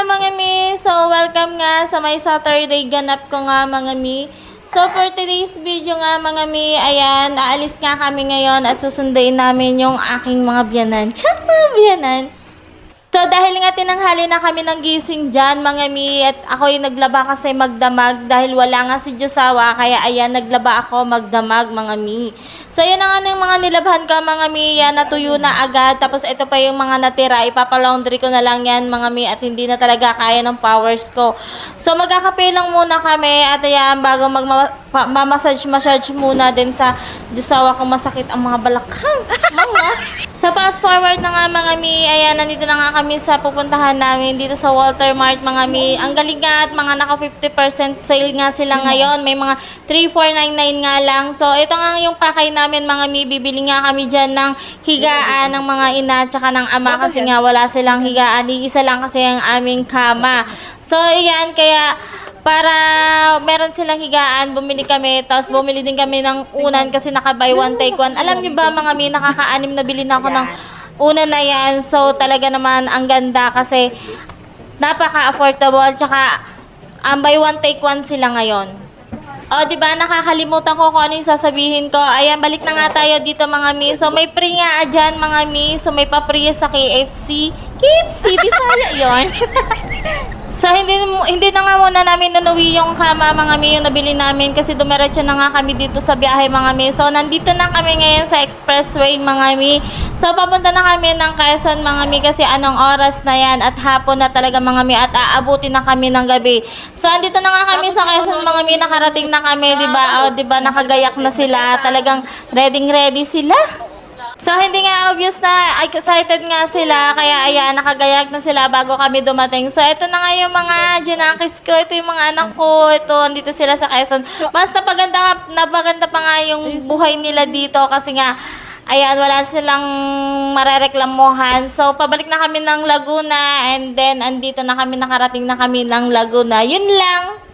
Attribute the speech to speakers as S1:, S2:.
S1: Hello mga mi! So, welcome nga sa may Saturday ganap ko nga mga mi. So, for today's video nga mga mi, ayan, aalis nga kami ngayon at susundain namin yung aking mga biyanan. Chat mga biyanan! So dahil nga tinanghali na kami ng gising dyan mga mi at ako yung naglaba kasi magdamag dahil wala nga si Josawa kaya ayan naglaba ako magdamag mga mi. So yan ang ano yung mga nilabhan ko mga mi yan natuyo na agad tapos ito pa yung mga natira ipapalaundry ko na lang yan mga mi at hindi na talaga kaya ng powers ko. So magkakape lang muna kami at ayan bago magmamassage massage muna din sa Josawa kung masakit ang mga balakang. mga nga mga mi, ayan, nandito na nga kami sa pupuntahan namin dito sa Walter Mart mga mi. Ang galing nga at mga naka 50% sale nga sila ngayon. May mga 3499 nga lang. So, ito nga yung pakay namin mga mi. Bibili nga kami dyan ng higaan ng mga ina tsaka ng ama kasi nga wala silang higaan. Isa lang kasi ang aming kama. So, ayan, kaya para meron silang higaan, bumili kami, tapos bumili din kami ng unan kasi naka buy one take one. Alam niyo ba mga mi, nakakaanim na bili na ako ng unan na yan. So talaga naman ang ganda kasi napaka-affordable tsaka ang buy one take one sila ngayon. O, di ba nakakalimutan ko kung ano yung sasabihin ko. Ayan, balik na nga tayo dito mga mi. So, may free nga dyan mga mi. So, may pa-free sa KFC. KFC, Bisaya yon. So hindi hindi na nga muna namin nanuwi yung kama mga mi yung nabili namin kasi dumiretso na nga kami dito sa biyahe mga mi. So nandito na kami ngayon sa expressway mga mi. So papunta na kami ng Quezon mga mi kasi anong oras na yan at hapon na talaga mga mi at aabutin na kami ng gabi. So andito na nga kami sa Quezon mga mi nakarating na kami 'di ba? 'di ba nakagayak na sila. Talagang ready ready sila. So, hindi nga obvious na excited nga sila. Kaya, ayan, nakagayag na sila bago kami dumating. So, ito na nga yung mga junakis ko. Ito yung mga anak ko. Ito, andito sila sa Quezon. Mas napaganda, napaganda pa nga yung buhay nila dito. Kasi nga, ayan, wala silang marereklamuhan. So, pabalik na kami ng Laguna. And then, andito na kami, nakarating na kami ng Laguna. Yun lang.